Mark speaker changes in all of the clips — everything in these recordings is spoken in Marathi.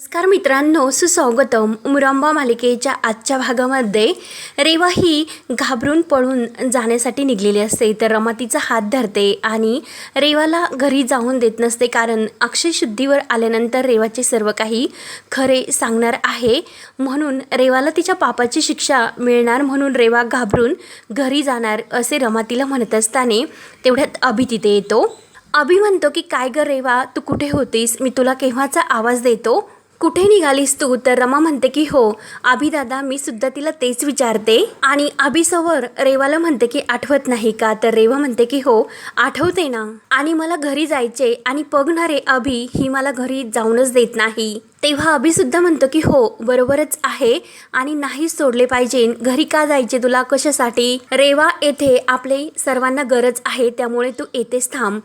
Speaker 1: नमस्कार मित्रांनो सुस्वागतम. मुरांबा मालिकेच्या आजच्या भागामध्ये रेवा ही घाबरून पळून जाण्यासाठी निघलेली असते. तर रमा तिचा हात धरते आणि रेवाला घरी जाऊन देत नसते कारण अक्षयशुद्धीवर आल्यानंतर रेवाचे सर्व काही खरे सांगणार आहे. म्हणून रेवाला तिच्या पापाची शिक्षा मिळणार म्हणून रेवा घाबरून घरी जाणार असे रमा तिला म्हणत असताना तेवढ्यात अभि तिथे येतो. अभि म्हणतो की काय ग रेवा तू कुठे होतीस? मी तुला केव्हाचा आवाज देतो? कुठे निघालीस तू? तर रमा म्हणते की हो अभि दादा मी सुद्धा तिला तेच विचारते. आणि अभिसवर रेवाला म्हणते की आठवत नाही का? तर रेवा म्हणते की हो आठवते ना. आणि मला घरी जायचे आणि पगणारे अभि ही मला घरी जाऊनच देत नाही. तेव्हा अभि सुद्धा म्हणतो की हो बरोबरच आहे आणि नाही सोडले पाहिजे. घरी का जायचे तुला? कशासाठी? रेवा येथे आपले सर्वांना गरज आहे त्यामुळे तू येतेच थांब.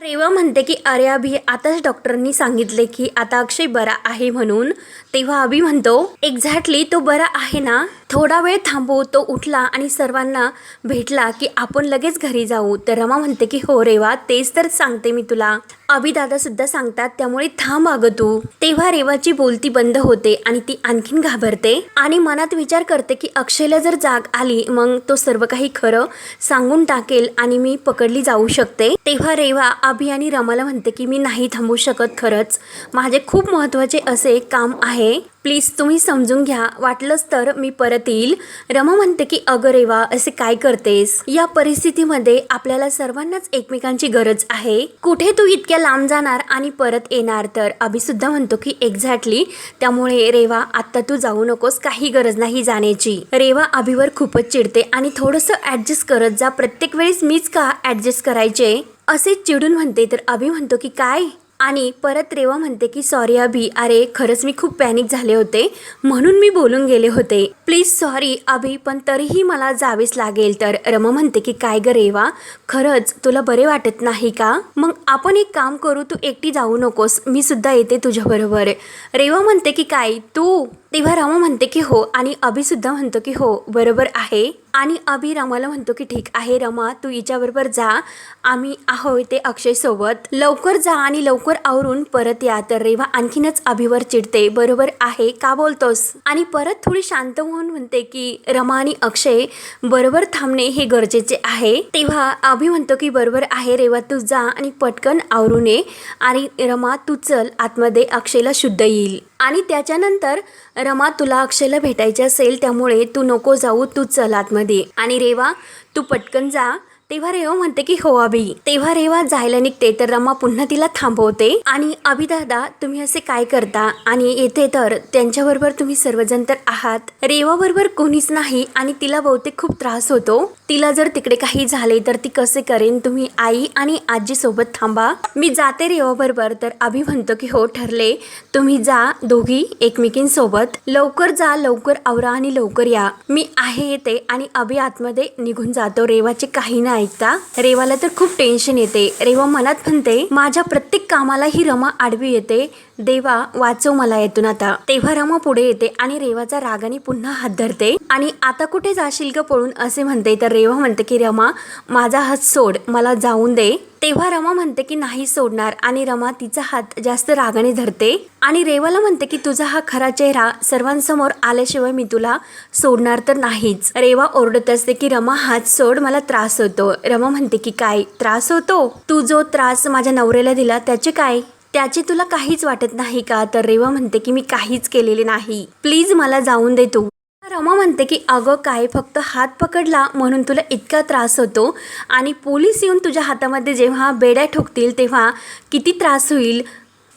Speaker 1: रेवा म्हणते की अरे अभि आताच डॉक्टरांनी सांगितले की आता अक्षय बरा आहे म्हणून तेव्हा अभि म्हणतो एक्झॅक्टली तो बरा आहे ना? थोडा वेळ थांबू. तो उठला आणि सर्वांना भेटला की आपण लगेच घरी जाऊ. तर रमा म्हणते की हो रेवा तेच तर सांगते मी तुला. अभिदादा सुद्धा सांगतात त्यामुळे थांब अगं तू. तेव्हा रेवाची बोलती बंद होते आणि ती आणखीन घाबरते आणि मनात विचार करते की अक्षयला जर जाग आली मग तो सर्व काही खरं सांगून टाकेल आणि मी पकडली जाऊ शकते. तेव्हा रेवा अभि आणि रमाला म्हणते की मी नाही थांबू शकत खरंच. माझे खूप महत्त्वाचे असे काम आहे प्लीज तुम्ही समजून घ्या. वाटलंच तर मी परत येईल. रमा म्हणते की अगं रेवा असे काय करतेस? या परिस्थितीमध्ये आपल्याला सर्वांनाच एकमेकांची गरज आहे. कुठे तू इतक्या लांब जाणार आणि परत येणार तर? अभि सुद्धा म्हणतो की एक्झॅक्टली त्यामुळे रेवा आत्ता तू जाऊ नकोस. काही गरज नाही जाण्याची. रेवा अभिवर खूपच चिडते आणि थोडंसं ॲडजस्ट करत जा. प्रत्येक वेळेस मीच का ॲडजस्ट करायचे? असे चिडून म्हणते. तर अभि म्हणतो की काय? आणि परत रेवा म्हणते की सॉरी अभि अरे खरंच मी खूप पॅनिक झाले होते. म्हणून मी बोलून गेले होते. प्लीज सॉरी अभि पण तरीही मला जावेच लागेल. तर रमा म्हणते की काय ग रेवा? खरंच तुला बरे वाटत नाही का? मग आपण एक काम करू तू एकटी जाऊ नकोस. मी सुद्धा येते तुझ्याबरोबर रेवा म्हणते की काय? तू? तेव्हा रमा म्हणते की हो. आणि अभिसुद्धा म्हणतो की हो बरोबर आहे. आणि अभि रमाला म्हणतो की ठीक आहे रमा तू हिच्याबरोबर जा. आम्ही आहोत ते अक्षयसोबत लवकर जा आणि लवकर आवरून परत या. तर रेवा आणखीनच अभिवर चिडते. बरोबर आहे का बोलतोस? आणि परत थोडी शांत होऊन म्हणते की रमा आणि अक्षय बरोबर थांबणे हे गरजेचे आहे. तेव्हा अभि म्हणतो की बरोबर आहे रेवा तू जा आणि पटकन आवरून ये. आणि रमा तू चल. आतमध्ये अक्षयला शुद्ध येईल. आणि त्याच्यानंतर रमा तुला अक्षयला भेटायचे असेल त्यामुळे तू नको जाऊ तू चल आतमध्ये. आणि रेवा तू पटकन जा. तेव्हा रेवा म्हणते की हो अभि. तेव्हा रेवा जायला निघते तर रमा पुन्हा तिला थांबवते. आणि अभि दादा तुम्ही असे काय करता? आणि येथे तर त्यांच्याबरोबर तुम्ही सर्वजण तर आहात. रेवा बरोबर कोणीच नाही आणि तिला बहुतेक खूप त्रास होतो. तिला जर तिकडे काही झाले तर ती कसे करेन? तुम्ही आई आणि आजी सोबत थांबा. मी जाते रेवा बरोबर तर अभि म्हणतो की हो ठरले. तुम्ही जा दोघी एकमेकींसोबत. लवकर जा लवकर आवरा आणि लवकर या. मी आहे येते आणि अभि आतमध्ये निघून जातो. रेवाचे काही नाही. ऐकता? रेवाला तर खूप टेन्शन येते. रेवा मनात म्हणते माझ्या प्रत्येक कामाला ही रमा आडवी येते. देवा वाचव मला येतून आता. तेव्हा रमा पुढे येते आणि रेवाचा रागाने पुन्हा हात धरते. आणि आता कुठे जाशील ग? पळून असे म्हणते. तर रेवा म्हणते की रमा माझा हात सोड. मला जाऊन दे. तेव्हा रमा म्हणते की नाही सोडणार. आणि रमा तिचा हात जास्त रागाने धरते आणि रेवाला म्हणते की तुझा हा खरा चेहरा सर्वांसमोर आल्याशिवाय मी तुला सोडणार तर नाहीच. रेवा ओरडत असते की रमा हात सोड मला त्रास होतो. रमा म्हणते की काय? त्रास होतो? तू जो त्रास माझ्या नवऱ्याला दिला त्याचे काय? त्याचे तुला काहीच वाटत नाही का? तर रेवा म्हणते की मी काहीच केलेले नाही. प्लीज मला जाऊन दे तू. रमा म्हणते की अगं काय फक्त हात पकडला म्हणून तुला इतका त्रास होतो आणि पोलीस येऊन तुझ्या हातामध्ये जेव्हा बेड्या ठोकतील तेव्हा किती त्रास होईल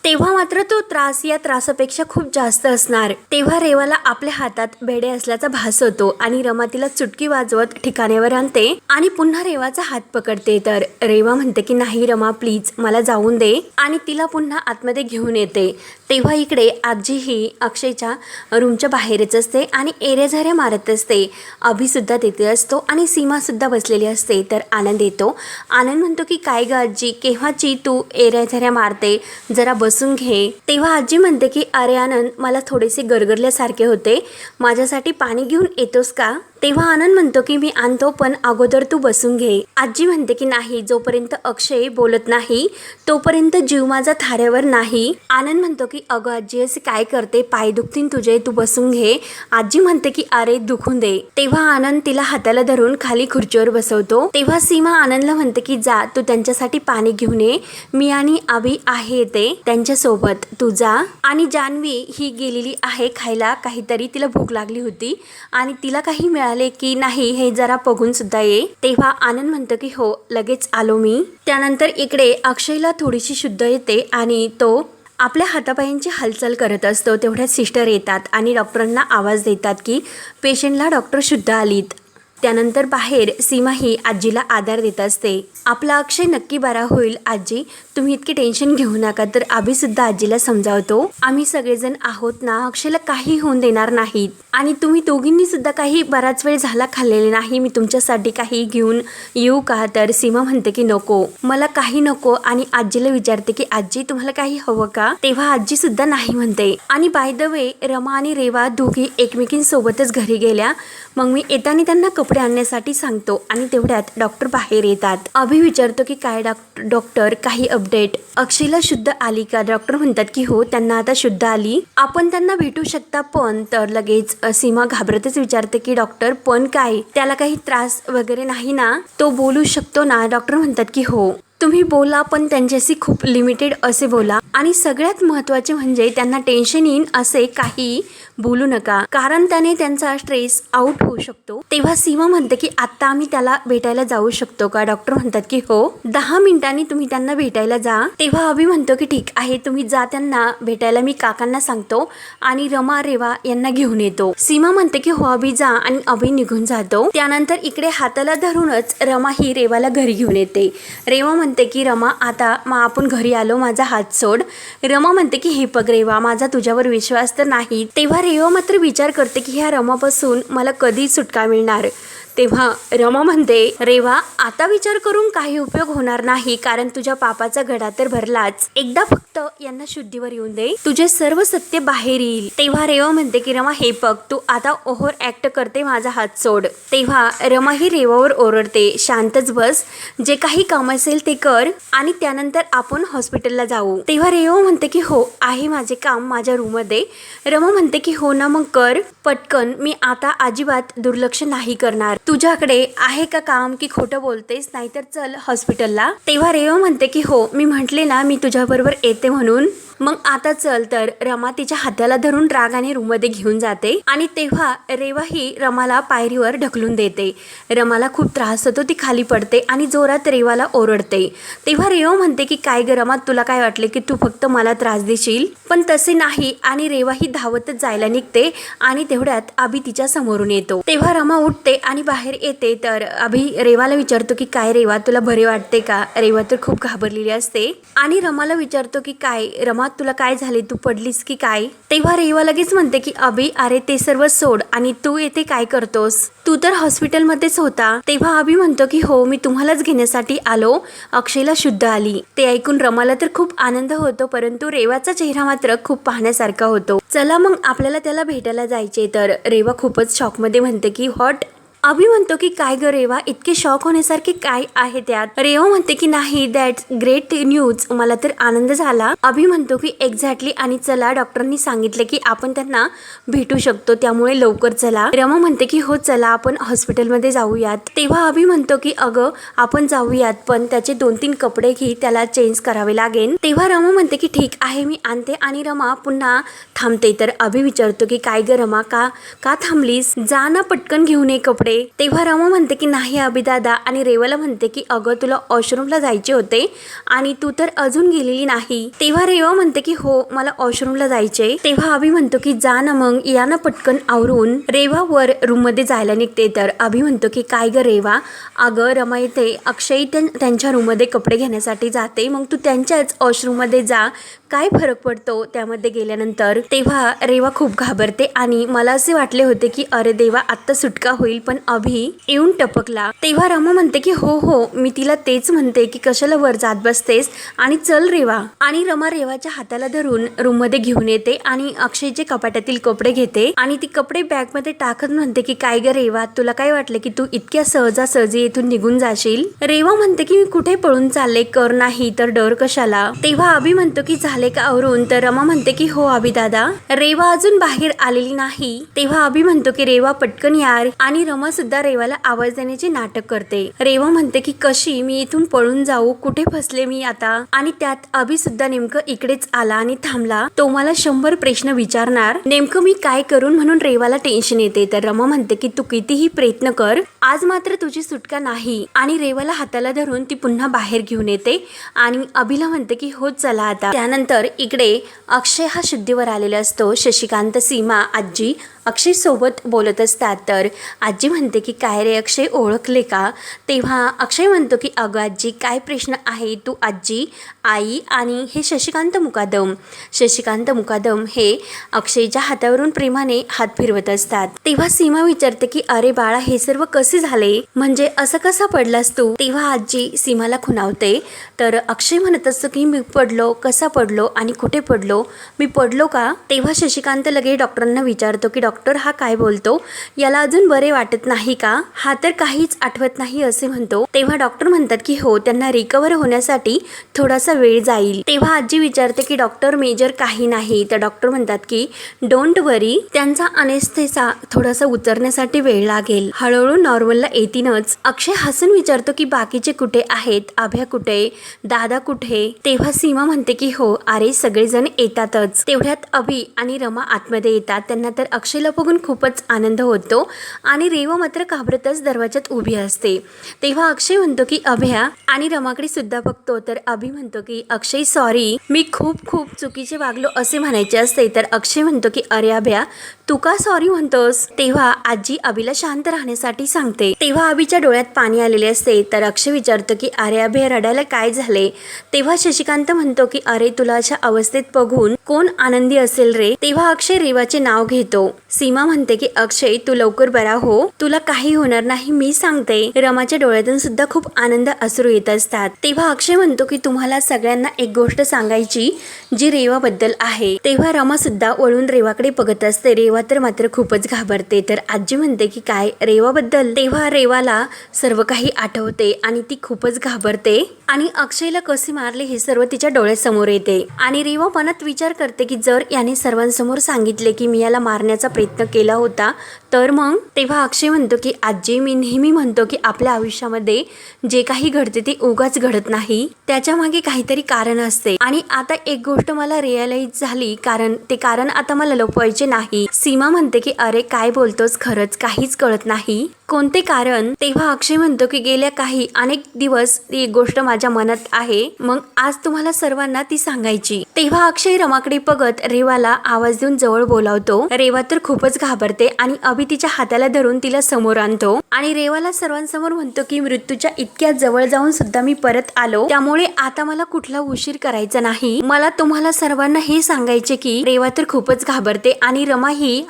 Speaker 1: तेव्हा मात्र तो त्रास या त्रासापेक्षा खूप जास्त असणार. तेव्हा रेवाला आपल्या हातात बेडे असल्याचा भास होतो आणि रमा तिला चुटकी वाजवत ठिकाण्यावर आणते आणि पुन्हा रेवाचा हात पकडते. तर रेवा म्हणते की नाही रमा प्लीज मला जाऊन दे. आणि तिला पुन्हा आतमध्ये घेऊन येते. तेव्हा इकडे आजी ही अक्षयच्या रूमच्या बाहेरच असते आणि एरेझऱ्या मारत असते. अभिसुद्धा तिथे असतो आणि सीमासुद्धा बसलेली असते. तर आनंद येतो. आनंद म्हणतो की काय ग आजी केव्हाची तू एरेझऱ्या मारते? जरा बसून घे. तेव्हा आजी म्हणते की अरे आनंद मला थोडेसे गरगरल्यासारखे होते. माझ्यासाठी पाणी घेऊन येतोस का? तेव्हा आनंद म्हणतो की मी आणतो पण अगोदर तू बसून घे. आजी म्हणते की नाही जोपर्यंत अक्षय बोलत नाही तोपर्यंत जीव माझा थाऱ्यावर नाही. आनंद म्हणतो की अगं आजी असे काय करते? पाय दुखतीन तुझे तू बसून घे. आजी म्हणते की अरे दुखून दे. तेव्हा आनंद तिला हाताला धरून खाली खुर्चीवर बसवतो. तेव्हा सीमा आनंदला म्हणते की जा तू त्यांच्यासाठी पाणी घेऊन ये. मी आणि आबी आहे येते त्यांच्यासोबत. तू जा. आणि जान्हवी ही गेलेली आहे खायला. काहीतरी तिला भूक लागली होती आणि तिला काही मिळाले की नाही हे जरा बघून सुद्धा ये. तेव्हा आनंद म्हणतो की हो लगेच आलो मी. त्यानंतर इकडे अक्षयला थोडीशी शुद्ध येते आणि तो आपल्या हातापायांची हालचाल करत असतो. तेवढ्यात सिस्टर येतात आणि डॉक्टरांना आवाज देतात की पेशंटला डॉक्टर शुद्ध आलीत. त्यानंतर बाहेर सीमा ही आजीला आधार देत असते. आपला अक्षय नक्की बरा होईल आजी. तुम्ही इतकी टेन्शन घेऊ नका तर आम्ही सुद्धा आजीला समजावतो. आम्ही सगळेजण आहोत ना अक्षयला काही होऊन देणार नाहीत. आणि तुम्ही दोघींनी सुद्धा काही बराच वेळ झाला खाल्लेले नाही मी तुमच्यासाठी काही घेऊन येऊ का? तर सीमा म्हणते की नको. मला काही नको आणि आजीला विचारते की आजी तुम्हाला काही हवं का? तेव्हा आजी सुद्धा नाही म्हणते. आणि बाय द वे रमा आणि रेवा दोघी एकमेकींसोबतच घरी गेल्या. मग मी येताना त्यांना कपडे आणण्यासाठी सांगतो आणि तेवढ्यात डॉक्टर बाहेर येतात. अभि विचारतो की काय डॉक्टर डॉक्टर काही अपडेट अक्षयला शुद्ध आली का? डॉक्टर म्हणतात की हो त्यांना आता शुद्ध आली. आपण त्यांना भेटू शकता पण तर लगेच. सीमा घाबरतच विचारते की डॉक्टर पण काय? त्याला काही त्रास वगैरे नाही ना? तो बोलू शकतो ना. डॉक्टर म्हणतात की हो. तुम्ही बोला पण त्यांच्याशी खूप लिमिटेड असे बोला. आणि सगळ्यात महत्त्वाचे म्हणजे त्यांना टेन्शन येईन असे काही बोलू नका. कारण त्याने त्यांचा स्ट्रेस आउट होऊ शकतो. तेव्हा सीमा म्हणते की आता आम्ही त्याला भेटायला जाऊ शकतो का? डॉक्टर म्हणतात की हो. दहा मिनिटांनी तुम्ही त्यांना भेटायला जा. तेव्हा अभि म्हणतो की ठीक आहे तुम्ही जा त्यांना भेटायला. मी काकांना सांगतो आणि रमा रेवा यांना घेऊन येतो. सीमा म्हणते की हो अभि जा. आणि अभि निघून जातो. त्यानंतर इकडे हाताला धरूनच रमा ही रेवाला घरी घेऊन येते. रेवा म्हणते म्हणते की रमा आता मग आपण घरी आलो माझा हात सोड. रमा म्हणते की हे बघ रेवा माझा तुझ्यावर विश्वास तर नाही. तेव्हा रेवा मात्र विचार करते की ह्या रमापासून मला कधी सुटका मिळणार. तेव्हा रमा म्हणते रेवा आता विचार करून काही उपयोग होणार नाही कारण तुझ्या पापाचा घडा तर भरलाच. एकदा फक्त यांना शुद्धीवर येऊन दे. तुझे सर्व सत्य बाहेर येईल. तेव्हा रेवा म्हणते की रमा हे बघ तू आता ओव्हर ऍक्ट करते माझा हात सोड. तेव्हा रमा ही रेवावर ओरडते शांतच बस. जे काही काम असेल ते कर आणि त्यानंतर आपण हॉस्पिटलला जाऊ. तेव्हा रेवा म्हणते की हो आहे माझे काम माझ्या रूममध्ये रमा म्हणते की हो ना मग कर. पटकन मी आता अजिबात दुर्लक्ष नाही करणार. तुझ्याकडे आहे का काम की खोटं बोलतेस? नाहीतर चल हॉस्पिटलला तेव्हा रेवा म्हणते की हो मी म्हटले ना मी तुझ्याबरोबर येते म्हणून. मग आता चल तर रमा तिच्या हाताला धरून रागाने रूममध्ये घेऊन जाते आणि तेव्हा रेवा ही रमाला पायरीवर ढकलून देते. रमाला खूप त्रास होतो ती खाली पडते आणि जोरात रेवाला ओरडते. तेव्हा रेवा म्हणते की काय ग रमा तुला काय वाटले की तू फक्त मला त्रास देशील? पण तसे नाही आणि रेवा ही धावतच जायला निघते आणि तेवढ्यात अभि तिच्या समोरून येतो. तेव्हा रमा उठते आणि बाहेर येते तर अभि रेवाला विचारतो की काय रेवा तुला बरे वाटते का? रेवा तर खूप घाबरलेली असते आणि रमाला विचारतो की काय रमा तुला काय झाले? तू पडलीस की काय? तेव्हा रेवा लगेच म्हणते की अभि अरे ते सर्व सोड आणि तू येथे काय करतोस? तू तर हॉस्पिटलमध्येच होता. तेव्हा अभि म्हणतो की हो मी तुम्हालाच घेण्यासाठी आलो. अक्षयला शुद्ध आली. ते ऐकून रमाला तर खूप आनंद होतो परंतु रेवाचा चेहरा मात्र खूप पाहण्यासारखा होतो. चला मग आपल्याला त्याला भेटायला जायचे तर रेवा खूपच शॉकमध्ये म्हणते की हॉट अभि म्हणतो की काय ग रेवा इतके शॉक होण्यासारखे काय आहे त्यात? रेवा म्हणते की नाही दॅट्स ग्रेट न्यूज मला तर आनंद झाला. अभि म्हणतो की एक्झॅक्टली आणि चला डॉक्टरांनी सांगितलं की आपण त्यांना भेटू शकतो त्यामुळे लवकर चला. रमा म्हणते की हो चला आपण हॉस्पिटलमध्ये जाऊयात. तेव्हा अभि म्हणतो की अगं आपण जाऊयात पण त्याचे दोन तीन कपडे घे त्याला चेंज करावे लागेल तेव्हा रमा म्हणते की ठीक आहे मी आणते. आणि रमा पुन्हा थांबते. तर अभि विचारतो की काय ग रमा का का थांबलीस? जा ना पटकन घेऊन ये कपडे. तेव्हा रमा म्हणते की नाही अभिदादा आणि रेवाला म्हणते की अगं तुला वॉशरूमला जायचे होते आणि तू तर अजून गेलेली नाही. तेव्हा रेवा म्हणते की हो मला वॉशरूमला जायचे तेव्हा अभि म्हणतो की जा ना मग या ना पटकन आवरून. रेवा वर रूममध्ये जायला निघते तर अभि म्हणतो की काय ग रेवा? अगं रमा येते. अक्षय त्यांच्या रूममध्ये कपडे घेण्यासाठी जाते. मग तू त्यांच्याच वॉशरूममध्ये जा. काय फरक पडतो त्यामध्ये गेल्यानंतर? तेव्हा रेवा खूप घाबरते आणि मला असे वाटले होते की अरे देवा आत्ता सुटका होईल पण अभि येऊन टपकला. तेव्हा रमा म्हणते की हो हो मी तिला तेच म्हणते की कशाला वर जात बसतेस आणि चल रेवा. आणि रमा रेवाच्या हाताला धरून रूममध्ये घेऊन येते आणि अक्षयचे कपाटातील कपडे घेते आणि ती कपडे बॅगमध्ये टाकत म्हणते की काय ग रेवा तुला काय वाटलं की तू इतक्या सहजासहजी येथून निघून जाशील? रेवा म्हणते की मी कुठे पळून चालले? कर नाही तर डर कशाला? तेव्हा अभि म्हणतो की झाले का आवरून? तर रमा म्हणते की हो अभि दादा. रेवा अजून बाहेर आलेली नाही. तेव्हा अभि म्हणतो की रेवा पटकन यार. आणि रमा सुद्धा रेवाला आवाज देण्याचे नाटक करते. रेवा म्हणते की कशी? मी इथून पळून जाऊ. कुठे फसले मी आता? आणि त्यात अभि सुद्धा नेमकं इकडेच आला आणि थांबला. तो मला शंभर प्रश्न विचारणार. नेमकं मी काय करून म्हणून रेवाला टेन्शन येते? तर रमा म्हणते की तू कितीही प्रयत्न कर. आज मात्र तुझी सुटका नाही. आणि रेवाला हाताला धरून ती पुन्हा बाहेर घेऊन येते. आणि अभिला म्हणते की हो चला आता. त्यानंतर इकडे अक्षय हा शुद्धीवर आलेला असतो. शशिकांत सीमा आजी अक्षयसोबत बोलत असतात. तर आजी म्हणते की काय रे अक्षय ओळखले का? तेव्हा अक्षय म्हणतो की अगं आजी काय प्रश्न आहे तू आजी? आई आणि हे शशिकांत मुकादम. शशिकांत मुकादम हे अक्षयच्या हातावरून प्रेमाने हात फिरवत असतात. तेव्हा सीमा विचारते की अरे बाळा हे सर्व कसे झाले? म्हणजे असं कसा पडलास तू? तेव्हा आजी सीमाला खुणावते तर अक्षय म्हणत असतो की मी पडलो. कसा पडलो आणि कुठे पडलो? मी पडलो का? तेव्हा शशिकांत लगे डॉक्टरांना विचारतो की डॉक्टर हा काय बोलतो? याला अजून बरे वाटत नाही का? हा तर काहीच आठवत नाही असे म्हणतो. तेव्हा डॉक्टर म्हणतात की हो त्यांना रिकवर होण्यासाठी थोडासा वेळ जाईल. तेव्हा आजी विचारते की डॉक्टर मेजर काही नाही. तर डॉक्टर म्हणतात की डोंट वरी त्यांचा अनेस्थेसा थोडासा उतरण्यासाठी वेळ लागेल. हळूहळू नॉर्मलला येतीनच. अक्षय हसन विचारतो की बाकीचे कुठे आहेत? आभ्या कुठे? दादा कुठे? तेव्हा सीमा म्हणते की हो अरे सगळेजण येतातच. तेवढ्यात अभि आणि रमा आतमध्ये येतात. त्यांना तर अक्षयला बघून खूपच आनंद होतो आणि रेवा मात्र घाबरतच दरवाजात उभी असते. तेव्हा अक्षय म्हणतो की अभ्या आणि रमाकडे सुद्धा बघतो. तर अभि म्हणतो की अक्षय सॉरी मी खूप खूप चुकीचे वागलो असे म्हणायचे असते. तर अक्षय म्हणतो की अरे अभ्या तू का सॉरी म्हणतोस? तेव्हा आजी अभिला शांत राहण्यासाठी सांगते. तेव्हा अभिच्या डोळ्यात पाणी आलेले असते. तर अक्षय विचारतो की अरे अभ्या रडायला काय झाले? तेव्हा शशिकांत म्हणतो की अरे तुला अशा अवस्थेत बघून कोण आनंदी असेल रे? तेव्हा अक्षय रेवाचे नाव घेतो. सीमा म्हणते की अक्षय तू लवकर बरा हो. तुला काही होणार नाही मी सांगते. रमाच्या डोळ्यातून सुद्धा खूप आनंद असरू येत असतात. तेव्हा अक्षय म्हणतो की तुम्हाला सगळ्यांना एक गोष्ट सांगायची जी रेवाबद्दल आहे. तेव्हा रमा सुद्धा वळून रेवाकडे बघत असते. रेवा तर मात्र खूपच घाबरते. तर आजी म्हणते की काय? रेवाबद्दल? तेव्हा रेवाला सर्व काही आठवते आणि ती खूपच घाबरते. आणि अक्षयला कसे मारले हे सर्व तिच्या डोळ्यासमोर येते. आणि रेवा मनात विचार करते की जर याने सर्वांसमोर सांगितले की मी याला मारण्याचा प्रयत्न केला होता तर मग? तेव्हा अक्षय म्हणतो की आजी मी नेहमी म्हणतो की आपल्या आयुष्यामध्ये जे काही घडते ते उगाच घडत नाही. त्याच्यामागे काहीतरी कारण असते. आणि आता एक गोष्ट मला रिअलाइज झाली कारण ते कारण आता मला लपवायचे नाही. सीमा म्हणते की अरे काय बोलतोस? खरंच काहीच कळत नाही. कोणते कारण? तेव्हा अक्षय म्हणतो की गेल्या काही अनेक दिवस ती एक गोष्ट माझ्या मनात आहे. मग आज तुम्हाला सर्वांना ती सांगायची. तेव्हा अक्षय रमाकडे बघत रेवाला आवाज देऊन जवळ बोलावतो. रेवा तर खूपच घाबरते आणि अभि तिच्या हाताला धरून तिला समोर आणतो. आणि रेवाला सर्वांसमोर म्हणतो की मृत्यूच्या इतक्या जवळ जाऊन सुद्धा मी परत आलो. त्यामुळे आता मला कुठला उशीर करायचा नाही. मला तुम्हाला सर्वांना हे सांगायचे की रेवा तर खूपच घाबरते आणि रमा ही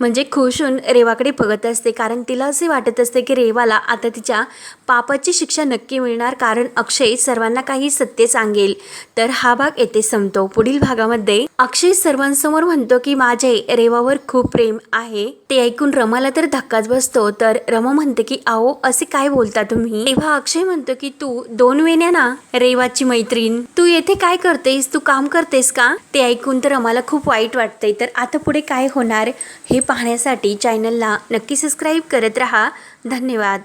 Speaker 1: म्हणजे खुश होऊन रेवाकडे बघत असते. कारण तिला असे वाटत असते की रेवाला आता तिच्या पापाची शिक्षा नक्की मिळणार कारण अक्षय सर्वांना काही सत्य सांगेल. तर हा भाग येथे संपतो. पुढील भागामध्ये अक्षय सर्वांसमोर म्हणतो की माझे रेवावर खूप प्रेम आहे. ते ऐकून रमाला तर धक्काच बसतो. तर रमा म्हणते की आओ असे काय बोलता तुम्ही? तेव्हा अक्षय म्हणतो की तू दोन वेण्या ना रेवाची मैत्रीण. तू येथे काय करतेस? तू काम करतेस का? ते ऐकून तर रमाला खूप वाईट वाटते तर आता पुढे काय होणार हे पाहण्यासाठी चॅनलला नक्की सबस्क्राईब करत राहा. धन्यवाद.